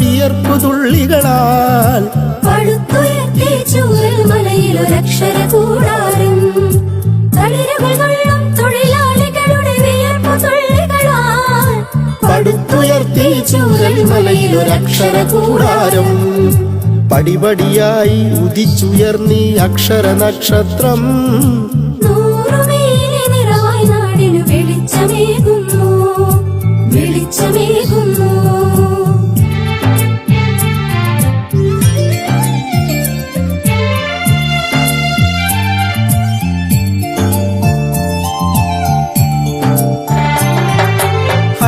വിയർപ്പു തുള്ളികളാൽ പടുത്തുയർത്തി ചൂരൽ കൂടാരം. തളിരുകൾ തൊഴിലാളികളുടെ വിയർപ്പു തുള്ളികളാൽ പടുത്തുയർത്തി ചൂരൽ മലയിലൊരക്ഷര കൂടാരം. പടിപടിയായി ഉദിച്ചുയർന്നീ അക്ഷര നക്ഷത്രം. നൂറുമേനി നിറവായി നാടിനു വെളിച്ചമേകുന്നു. വെളിച്ചമേകുന്നു